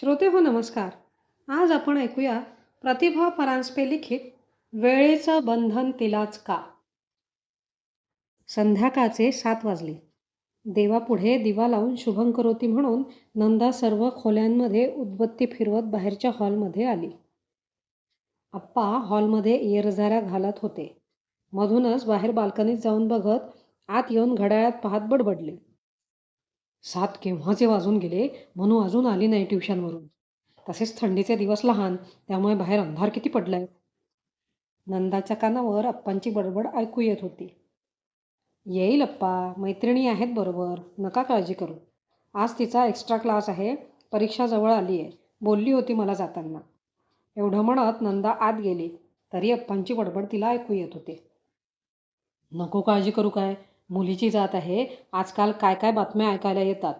श्रोते हो नमस्कार. आज आपण ऐकूया प्रतिभा परांजपे लिखित वेळेचं बंधन तिलाच का? संध्याकाळचे सात वाजले. देवापुढे दिवा लावून शुभंकरोती म्हणून नंदा सर्व खोल्यांमध्ये उदबत्ती फिरवत बाहेरच्या हॉलमध्ये आली. आप्पा हॉलमध्ये येरझाऱ्या घालत होते. मधूनच बाहेर बाल्कनीत जाऊन बघत आत येऊन घड्याळात पाहत बडबडले. सात केव्हाचे वाजून गेले म्हणून अजून आली नाही ट्युशनवरून. तसेच थंडीचे दिवस लहान त्यामुळे बाहेर अंधार किती पडलाय? नंदाच्या कानावर अप्पांची बडबड ऐकू येत होती. येईल अप्पा मैत्रिणी आहेत बरोबर नका काळजी करू. आज तिचा एक्स्ट्रा क्लास आहे परीक्षा जवळ आली आहे बोलली होती मला जाताना. एवढं म्हणत नंदा आत गेली तरी अप्पांची बडबड तिला ऐकू येत होते. नको काळजी करू काय? मुलीची जात आहे. आजकाल काय काय बातम्या ऐकायला येतात?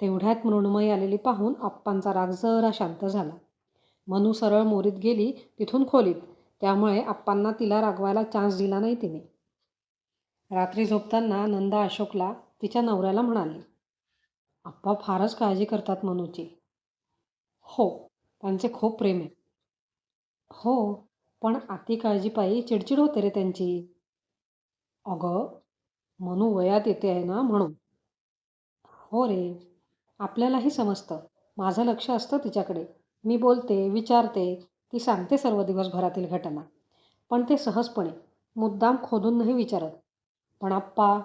तेवढ्यात मृण्मयी आलेली पाहून आप्पांचा राग जरा शांत झाला. मनू सरळ मोरीत गेली तिथून खोलीत. त्यामुळे आप्पांना तिला रागवायला चान्स दिला नाही तिने. रात्री झोपताना नंदा अशोकला तिच्या नवऱ्याला म्हणाली आप्पा फारच काळजी करतात मनूची. हो त्यांचे खूप प्रेम आहे. हो पण अति काळजीपायी चिडचिड होते रे त्यांची. अगं मनू वयात येते आहे ना म्हणून. हो रे आपल्यालाही समजतं. माझं लक्ष असतं तिच्याकडे. मी बोलते विचारते ती सांगते सर्व दिवसभरातील घटना. पण ते सहजपणे मुद्दाम खोदून नाही विचारत. पण आप्पा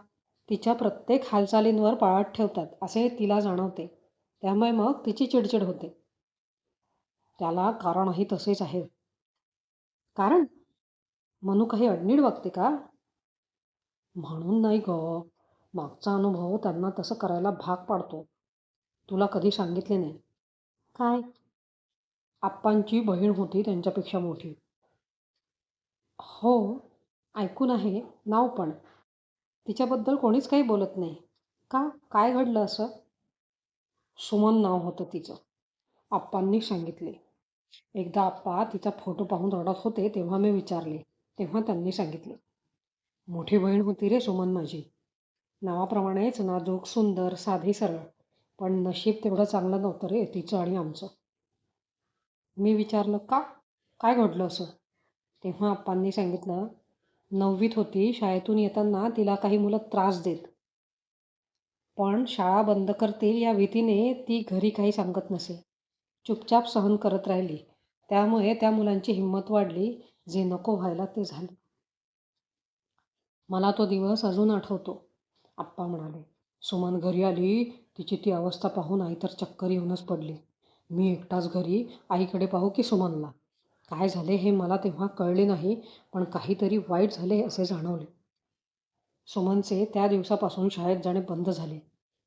तिच्या प्रत्येक हालचालींवर पाळत ठेवतात असे तिला जाणवते. त्यामुळे मग तिची चिडचिड होते. त्याला कारणही तसेच आहे. कारण मनू काही अडनीड वागते का? म्हणून नाही ग. मागचा अनुभव त्यांना तसं करायला भाग पाडतो. तुला कधी सांगितले नाही? काय? आप्पांची बहीण होती त्यांच्यापेक्षा मोठी. हो ऐकून आहे नाव पण. तिच्याबद्दल कोणीच काही बोलत नाही. का? काय घडलं असं? सुमन नाव होतं तिचं. आप्पांनी सांगितले. एकदा आप्पा तिचा फोटो पाहून रडत होते तेव्हा मी विचारले. तेव्हा त्यांनी सांगितले. मोठी बहीण होती रे सुमन माझी. नावाप्रमाणेच नाजूक सुंदर साधी सरळ. पण नशीब तेवढं चांगलं नव्हतं रे तिचं आणि आमचं. मी विचारलं का? काय घडलं असं? तेव्हा आप्पांनी सांगितलं नववीत होती शाळेतून येताना तिला काही मुलं त्रास देत. पण शाळा बंद करतील या भीतीने ती घरी काही सांगत नसे. चुपचाप सहन करत राहिली. त्यामुळे त्या मुलांची हिंमत वाढली जे नको व्हायला ते झालं. मला तो दिवस अजून आठवतो. आप्पा म्हणाले सुमन घरी आली तिची ती अवस्था पाहून आई तर चक्कर येऊनच पडली. मी एकटाच घरी आईकडे पाहू की सुमनला? काय झाले हे मला तेव्हा कळले नाही पण काहीतरी वाईट झाले असे जाणवले. सुमनचे त्या दिवसापासून शाळेत जाणे बंद झाले.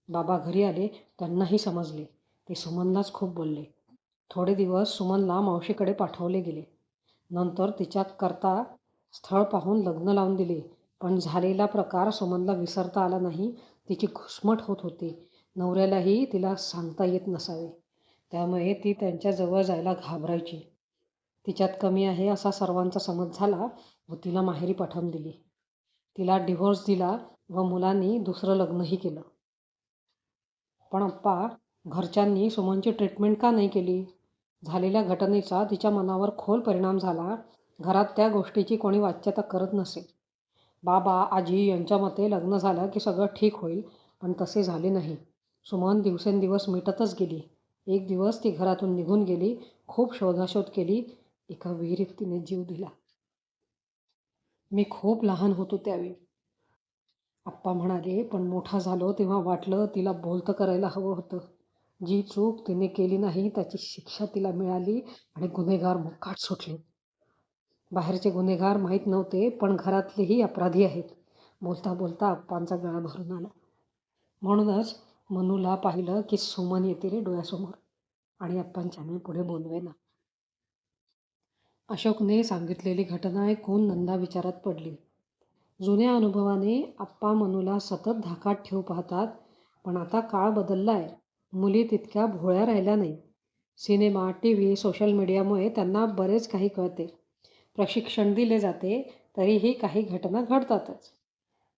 बाबा घरी आले त्यांनाही समजले. ते सुमनलाच खूप बोलले. थोडे दिवस सुमनला मावशीकडे पाठवले गेले. नंतर तिच्यात करता स्थळ पाहून लग्न लावून दिले. पण झालेला प्रकार सुमनला विसरता आला नाही. तिची घुसमट होत होती. नवऱ्यालाही तिला सांगता येत नसावे. त्यामुळे ती त्यांच्याजवळ जायला घाबरायची. तिच्यात कमी आहे असा सर्वांचा समज झाला व तिला माहेरी पाठवून दिली. तिला डिव्होर्स दिला व मुलांनी दुसरं लग्नही केलं. पण अप्पा घरच्यांनी सुमनची ट्रीटमेंट का नाही केली? झालेल्या घटनेचा तिच्या मनावर खोल परिणाम झाला. घरात त्या गोष्टीची कोणी वाच्यता करत नसे. बाबा आजी यांच्या मते लग्न झालं की सगळं ठीक होईल पण तसे झाले नाही. सुमन दिवसेंदिवस मिटतच गेली. एक दिवस ती घरातून निघून गेली खूप शोधाशोध केली एका विहिरीत तिने जीव दिला. मी खूप लहान होतो त्यावेळी. आप्पा म्हणाले पण मोठा झालो तेव्हा वाटलं तिला बोलतं करायला हवं होतं. जी चूक तिने केली नाही त्याची शिक्षा तिला मिळाली आणि गुन्हेगार मुकाट सुटले. बाहेरचे गुन्हेगार माहीत नव्हते पण घरातलेही अपराधी आहेत. बोलता बोलता आप्पांचा गळा भरून आला. म्हणूनच मनूला पाहिलं की सुमन येते रे डोळ्यासमोर आणि आप्पांच्याने पुढे बोलवे ना अशोकने सांगितलेली घटना ऐकून नंदा विचारात पडली. जुन्या अनुभवाने आप्पा मनूला सतत धाकात ठेवू पाहतात पण आता काळ बदलला आहे मुली तितक्या भोळ्या राहिल्या नाही सिनेमा टी व्ही सोशल मीडियामुळे त्यांना बरेच काही कळते. प्रशिक्षण दिले जाते तरीही काही घटना घडतातच.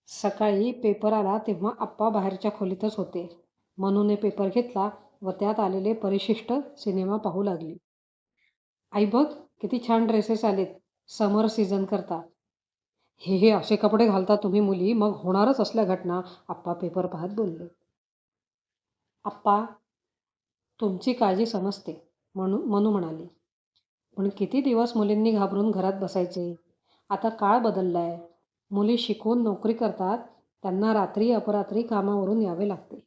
सकाळी पेपर आला तेव्हा आप्पा बाहेरच्या खोलीतच होते. मनूने पेपर घेतला व त्यात आलेले परिशिष्ट सिनेमा पाहू लागली. आई बघ किती छान ड्रेसेस आलेत. समर सीझन करता. हे हे असे कपडे घालता तुम्ही मुली मग होणारच असल्या घटना आप्पा पेपर पाहत बोलले. आप्पा तुमची काळजी समजते म्हणू मनू म्हणाली. पण किती दिवस मुलींनी घाबरून घरात बसायचे? आता काळ बदलला आहे मुली शिकून नोकरी करतात त्यांना रात्री अपरात्री कामावरून यावे लागते.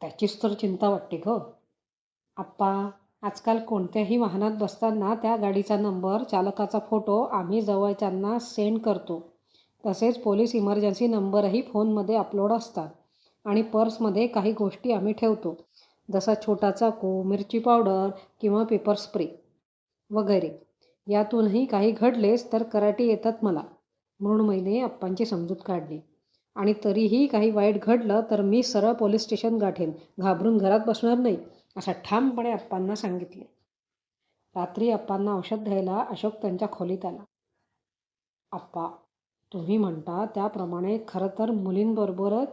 त्याचीच तर चिंता वाटते ग. आप्पा आजकाल कोणत्याही वाहनात बसताना त्या गाडीचा नंबर चालकाचा फोटो आम्ही जवळच्यांना सेंड करतो. तसेच पोलीस इमर्जन्सी नंबरही फोनमध्ये अपलोड असतात आणि पर्समध्ये काही गोष्टी आम्ही ठेवतो. जसा छोटा चाकू मिरची पावडर किंवा पेपर स्प्रे वगैरे. यातूनही काही घडलेच तर कराटे येतात मला. मृण्मयीने अप्पांची समजूत काढली. आणि तरीही काही वाईट घडलं तर मी सरळ पोलीस स्टेशन गाठेन. घाबरून घरात बसणार नाही असं ठामपणे अप्पांना सांगितले. रात्री अप्पांना औषध द्यायला अशोक त्यांच्या खोलीत आला. आप्पा तुम्ही म्हणता त्याप्रमाणे खरं तर मुलींबरोबरच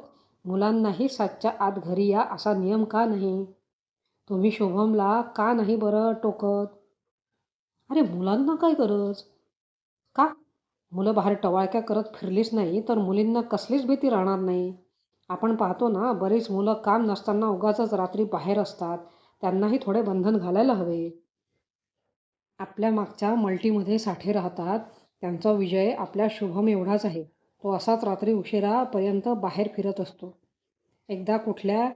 मुलांनाही सातच्या आत घरी या असा नियम का नाही? तुम्ही शुभमला का नाही बरं टोकत? अरे मुलांना काय गरज? का? मुलं बाहेर टवाळक्या करत फिरलीच नाही तर मुलींना कसलीच भीती राहणार नाही. आपण पाहतो ना बरीच मुलं काम नसताना उगाच रात्री बाहेर असतात. त्यांनाही थोडे बंधन घालायला हवे. आपल्या मागच्या मल्टीमध्ये साठे राहतात. त्यांचा विजय आपल्या शुभम एवढाच आहे. तो असाच रात्री उशिरापर्यंत बाहेर फिरत असतो. एकदा कुठल्या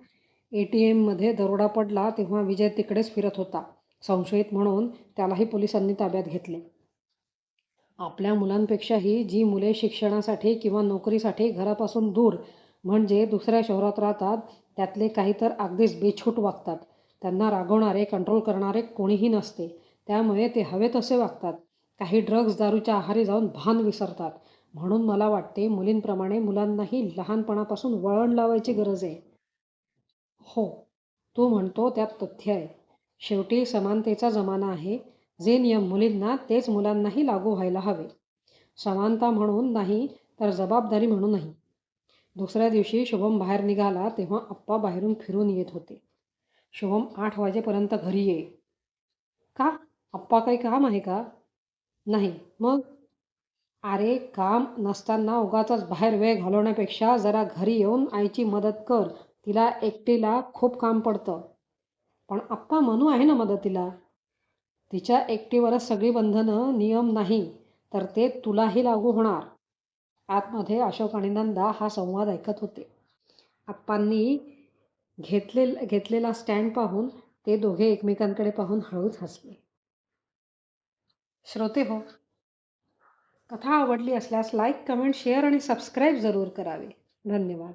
ए टी एममध्ये दरोडा पडला तेव्हा विजय तिकडेच फिरत होता संशयित म्हणून त्यालाही पोलिसांनी ताब्यात घेतले. आपल्या मुलांपेक्षाही जी मुले शिक्षणासाठी किंवा नोकरीसाठी घरापासून दूर म्हणजे दुसऱ्या शहरात राहतात त्यातले काही तर अगदीच बेछूट वागतात. त्यांना रागवणारे कंट्रोल करणारे कोणीही नसते. त्यामुळे ते हवे तसे वागतात. काही ड्रग्ज दारूच्या आहारी जाऊन भान विसरतात. म्हणून मला वाटते मुलींप्रमाणे मुलांनाही लहानपणापासून वळण लावायची गरज आहे. हो तू म्हणतो त्यात तथ्य आहे. शेवटी समानतेचा जमाना आहे. जे नियम मुलींना तेच मुलांनाही लागू व्हायला हवे. समानता म्हणून नाही तर जबाबदारी म्हणूनही. दुसऱ्या दिवशी शुभम बाहेर निघाला तेव्हा आप्पा बाहेरून फिरून येत होते. शुभम आठ वाजेपर्यंत घरी ये का? आप्पा काही काम आहे का? नाही. मग? अरे काम नसताना उगाचच बाहेर वेळ घालवण्यापेक्षा जरा घरी येऊन आईची मदत कर. तिला एकटीला खूप काम पडतं. पण आप्पा मनू आहे ना मदतीला? तिच्या एकटीवरच सगळी बंधनं नियम नाही तर ते तुलाही लागू होणार. आतमध्ये अशोक आणि नंदा हा संवाद ऐकत होते. आप्पांनी घेतले घेतलेला स्टँड पाहून ते दोघे एकमेकांकडे पाहून हळूच हसले. श्रोते हो कथा आवडली असल्यास लाईक कमेंट शेअर आणि सबस्क्राईब जरूर करावे. धन्यवाद.